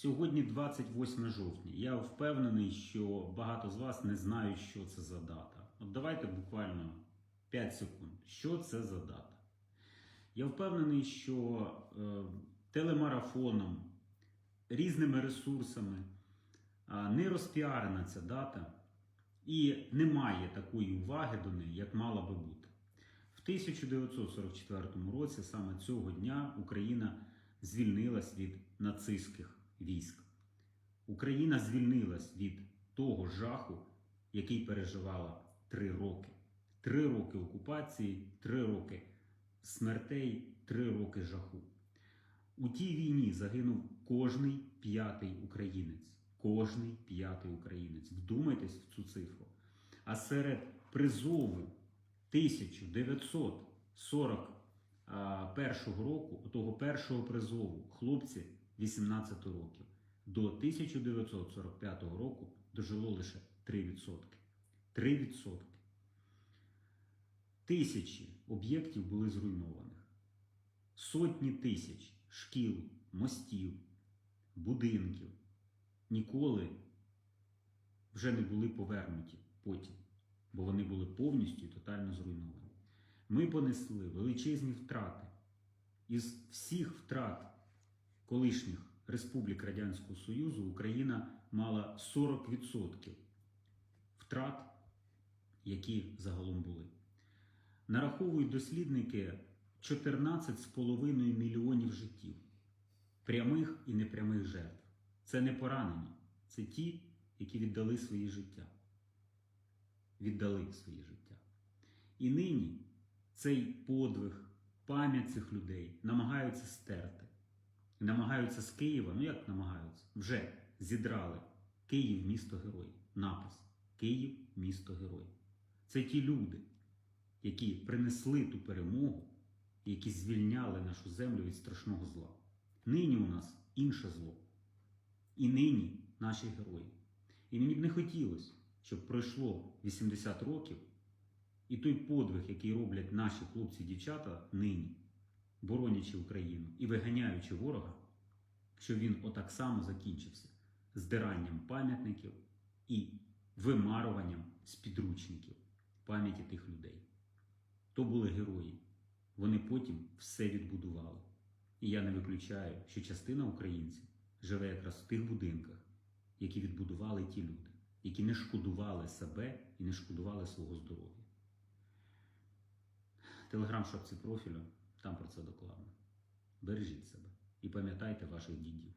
Сьогодні 28 жовтня. Я впевнений, що багато з вас не знають, що це за дата. От давайте буквально 5 секунд. Що це за дата? Я впевнений, що е, телемарафоном, різними ресурсами а, не розпіарена ця дата і немає такої уваги до неї, як мала би бути. В 1944 році саме цього дня Україна звільнилась від нацистських військ. Україна звільнилась від того жаху, який переживала три роки. Три роки окупації, три роки смертей, три роки жаху. У тій війні загинув кожний п'ятий українець. Кожний п'ятий українець. Вдумайтесь в цю цифру. А серед призову 1941 року, того першого призову, хлопці 18 років, до 1945 року дожило лише 3%. 3%. Тисячі об'єктів були зруйнованих. Сотні тисяч шкіл, мостів, будинків ніколи вже не були повернуті потім, бо вони були повністю і тотально зруйновані. Ми понесли величезні втрати. Із всіх втрат колишніх республік Радянського Союзу Україна мала 40% втрат, які загалом були. Нараховують дослідники 14,5 мільйонів життів, прямих і непрямих жертв. Це не поранені, це ті, які віддали свої життя. Віддали свої життя. І нині цей подвиг, пам'ять цих людей намагаються стерти. Намагаються з Києва, ну як намагаються, вже зідрали Київ місто герой. Напис Київ місто герой. Це ті люди, які принесли ту перемогу, які звільняли нашу землю від страшного зла. Нині у нас інше зло. І нині наші герої. І мені б не хотілося, щоб пройшло 80 років, і той подвиг, який роблять наші хлопці і дівчата нині, боронячи Україну і виганяючи ворога, що він отак само закінчився здиранням пам'ятників і вимаруванням з підручників пам'яті тих людей. То були герої. Вони потім все відбудували. І я не виключаю, що частина українців живе якраз в тих будинках, які відбудували ті люди, які не шкодували себе і не шкодували свого здоров'я. Телеграм шапці профілю, там про це докладно. Бережіть себе і пам'ятайте ваших дідів.